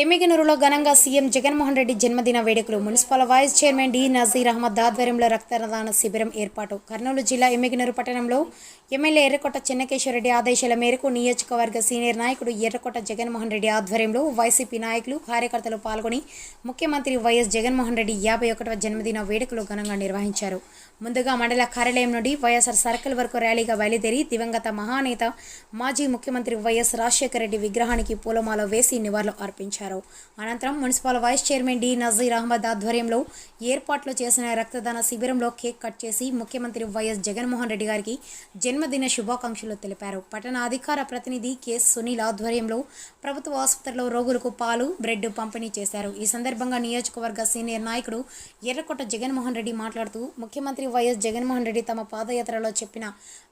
ఎమ్మిగనూరులో ఘనంగా సీఎం జగన్మోహన్ రెడ్డి జన్మదిన వేడుకలు. Municipal vice chairman D Nazir Ahmed ఆధ్వర్యంలో రక్తదాన శిబిరం ఏర్పాటు. కర్నూలు జిల్లా ఎమ్మిగనూరు పట్టణంలో ఎమ్మెల్యే ఎర్రకొట్ట చెన్నకేశ్వరరెడ్డి ఆదేశాల మేరకు నియోజకవర్గ సీనియర్ నాయకుడు ఎర్రకొట్ట జగన్మోహన్ రెడ్డి ఆధ్వర్యంలో వైసీపీ నాయకులు కార్యకర్తలు పాల్గొని ముఖ్యమంత్రి వైఎస్ జగన్మోహన్ రెడ్డి యాభై ఒకటవ జన్మదిన వేడుకలు ఘనంగా నిర్వహించారు. ముందుగా మండల కార్యాలయం నుండి వైఎస్ఆర్ సర్కిల్ వరకు ర్యాలీగా బయలుదేరి దివంగత మహానేత మాజీ ముఖ్యమంత్రి వైఎస్ రాజశేఖర రెడ్డి విగ్రహానికి పూలమాల వేసి నివాళులు అర్పించారు. అనంతరం municipal vice chairman D Nazeer Ahmed ఆధ్వర్యంలో ఏర్పాట్లు చేసిన రక్తదాన శిబిరంలో కేక్ కట్ చేసి ముఖ్యమంత్రి వైఎస్ జగన్మోహన్ రెడ్డి గారికి జన్మదిన శుభాకాంక్షలు తెలిపారు. పట్టణ అధికార ప్రతినిధి కె సునీల్ ఆధ్వర్యంలో ప్రభుత్వ ఆసుపత్రిలో రోగులకు పాలు బ్రెడ్ పంపిణీ చేశారు. ఈ సందర్భంగా నియోజకవర్గ సీనియర్ నాయకుడు ఎర్రకొట్ట జగన్మోహన్ రెడ్డి మాట్లాడుతూ ముఖ్యమంత్రి వైఎస్ జగన్మోహన్ రెడ్డి తమ పాదయాత్రలో చెప్పిన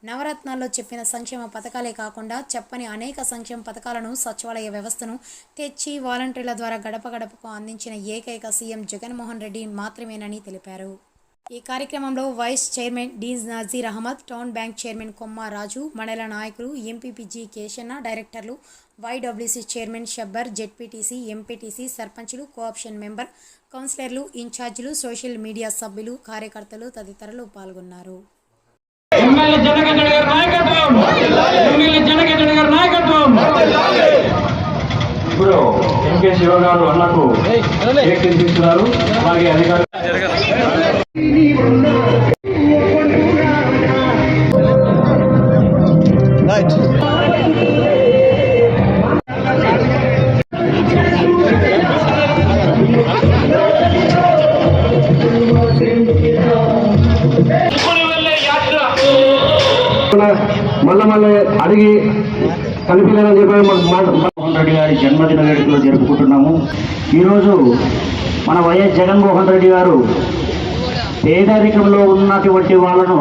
నవరత్నాల్లో చెప్పిన సంక్షేమ పథకాలే కాకుండా చెప్పని అనేక సంక్షేమ పథకాలను సచివాలయ వ్యవస్థను తెచ్చి వాళ్ళ వాలంటీర్ల ద్వారా గడప గడపకు అందించిన ఏకైక సీఎం జగన్మోహన్ రెడ్డి మాత్రమేనని తెలిపారు. ఈ కార్యక్రమంలో vice chairman D Nazeer Ahmed town bank chairman Komma Raju మండల నాయకులు ఎంపీపీజీ కేశన్న డైరెక్టర్లు YWC chairman Shabbir ZPTC MPTC సర్పంచులు కోఆప్షన్ మెంబర్ కౌన్సిలర్లు ఇన్ఛార్జీలు సోషల్ మీడియా సభ్యులు కార్యకర్తలు తదితరులు పాల్గొన్నారు ఎమ్మెల్యే జనగడ్డ గారి నాయకత్వం ఎమ్మెల్యే జనగడ్డ గారి నాయకత్వం ఇప్పుడు ఎంకే శివ గారు అన్నకు కేక్ తినిపిస్తున్నారు అలాగే అధికారులు మళ్ళా మళ్ళీ అడిగి కనిపించాలని చెప్పి జగన్మోహన్ రెడ్డి గారి జన్మదిన వేడుకలు జరుపుకుంటున్నాము. ఈరోజు మన వైఎస్ జగన్మోహన్ రెడ్డి గారు పేదరికంలో ఉన్నటువంటి వాళ్ళను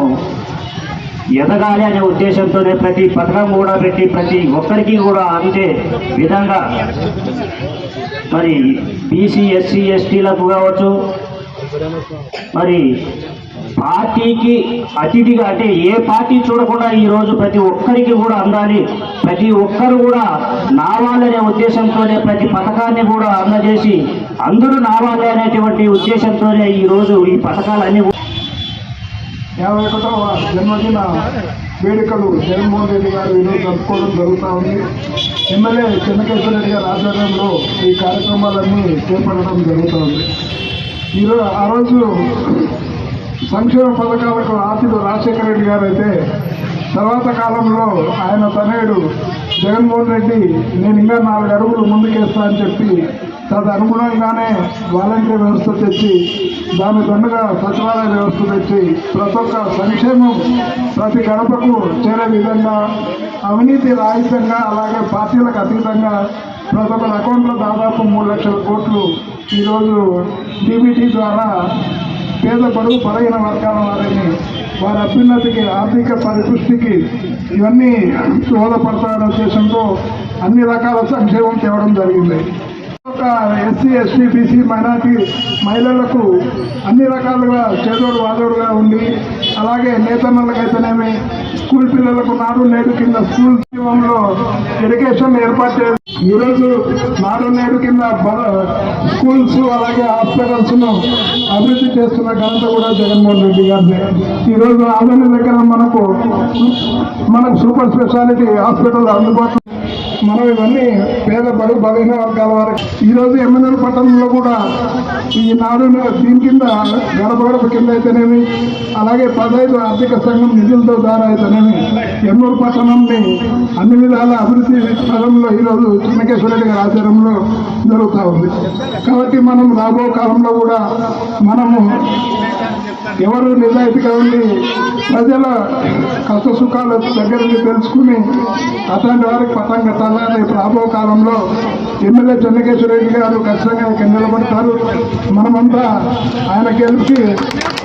ఎదగాలి అనే ఉద్దేశంతోనే ప్రతి పథకం కూడా పెట్టి ప్రతి ఒక్కరికి కూడా అందే విధంగా మరి బీసీ ఎస్సీ ఎస్టీలకు కావచ్చు మరి పార్టీకి అతిథిగా అంటే ఏ పార్టీ చూడకుండా ఈ రోజు ప్రతి ఒక్కరికి కూడా అందాలి. ప్రతి ఒక్కరు కూడా నావాలనే ఉద్దేశంతోనే ప్రతి పథకాన్ని కూడా అందజేసి అందరూ నావాలి అనేటువంటి ఉద్దేశంతోనే ఈ రోజు ఈ పథకాలన్నీ యాభై ఒకటవ జన్మదిన వేడుకలు జగన్మోహన్ రెడ్డి గారు ఈరోజు జరుపుకోవడం జరుగుతూ ఉంది. ఎమ్మెల్యే చెన్నకేశ్వర రెడ్డి గారి ఆధ్వర్యంలో ఈ కార్యక్రమాలన్నీ చేపట్టడం జరుగుతూ ఉంది. ఈరోజు ఆ రోజు సంక్షేమ పథకాలకు ఆశలు రాజశేఖర రెడ్డి గారు అయితే తర్వాత కాలంలో ఆయన తనయుడు జగన్మోహన్ రెడ్డి నేను ఇంకా నాలుగు అడుగులు ముందుకేస్తా అని చెప్పి తదనుగుణంగానే వాలంటీర్ వ్యవస్థ తెచ్చి దాని దండగా సచివాలయ వ్యవస్థ తెచ్చి ప్రతి ఒక్క సంక్షేమం ప్రతి గడపకు చేరే విధంగా అవినీతి రాహిత్యంగా అలాగే పార్టీలకు అతీతంగా ప్రతి ఒక్కరి అకౌంట్లో దాదాపు మూడు లక్షల కోట్లు ఈరోజు డీబీటీ ద్వారా పేద బడుగు బలహీన వర్గాల వారిని వారి అభ్యున్నతికి ఆర్థిక పరిపుష్టికి ఇవన్నీ దోహదపడతాయనే ఉద్దేశంతో అన్ని రకాల సంక్షేమం తేవడం జరిగింది. ఒక ఎస్సీ ఎస్టీ బీసీ మైనార్టీ మహిళలకు అన్ని రకాలుగా చేదోడు వాదోడుగా ఉండి అలాగే నేతన్నలకైతేనేమి స్కూల్ పిల్లలకు నాడు నేడు కింద స్కూల్ జీవంలో ఎడ్యుకేషన్ ఏర్పాటు చేయాలి ఈరోజు నాడు నేడు కింద స్కూల్స్ అలాగే హాస్పిటల్స్ను అభివృద్ధి చేస్తున్న ఘనత కూడా జగన్మోహన్ రెడ్డి గారిని ఈరోజు ఆదరణ దగ్గర మనకు మనకు సూపర్ స్పెషాలిటీ హాస్పిటల్ అందుబాటులో మనం ఇవన్నీ పేద బడు బలహీన వర్గాల వారికి. ఈరోజు ఎమ్మెల్యేల పట్టణంలో కూడా ఈ దీని కింద గడప గడప కింద అయితేనేమి అలాగే పదహైదు ఆర్థిక సంఘం నిధులతో ద్వారా అయితేనేమి ఎన్నూరు పట్టణంని అన్ని విధాల అభివృద్ధి పదంలో ఈరోజు చిన్నకేశ్వరరెడ్డి గారి ఆధ్వర్యంలో జరుగుతూ ఉంది. కాబట్టి మనం రాబో కాలంలో కూడా మనము ఎవరు నిజాయితీగా ఉండి ప్రజల కష్ట సుఖాలు దగ్గర తెలుసుకుని అతని వారికి పట్టం కట్టాలని రేపు రాబో కాలంలో ఎమ్మెల్యే చెన్నకేశ్వర రెడ్డి గారు ఖచ్చితంగా ఇక్కడ నిలబడతారు. మనమంతా ఆయన గెలిపి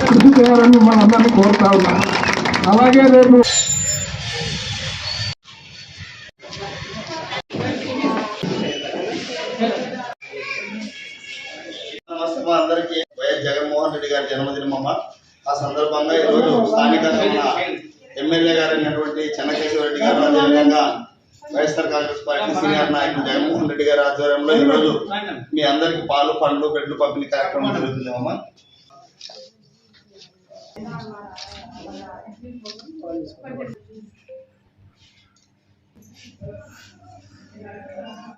కృషి చేయాలని మనందరినీ కోరుతా ఉన్నాం. అలాగే రేపు నమస్తే అందరికీ. వైఎస్ జగన్మోహన్ రెడ్డి గారి జన్మదినం అమ్మ. ఆ సందర్భంగా ఈరోజు స్థానికంగా ఉన్న ఎమ్మెల్యే గారు అయినటువంటి చెన్నకేశ్వర రెడ్డి గారు అదేవిధంగా వైఎస్ఆర్ కాంగ్రెస్ పార్టీ సీనియర్ నాయకులు జగన్మోహన్ రెడ్డి గారి ఆధ్వర్యంలో ఈరోజు మీ అందరికి పాలు పండ్లు బెడ్లు పంపిణీ కార్యక్రమం జరుగుతుంది అమ్మా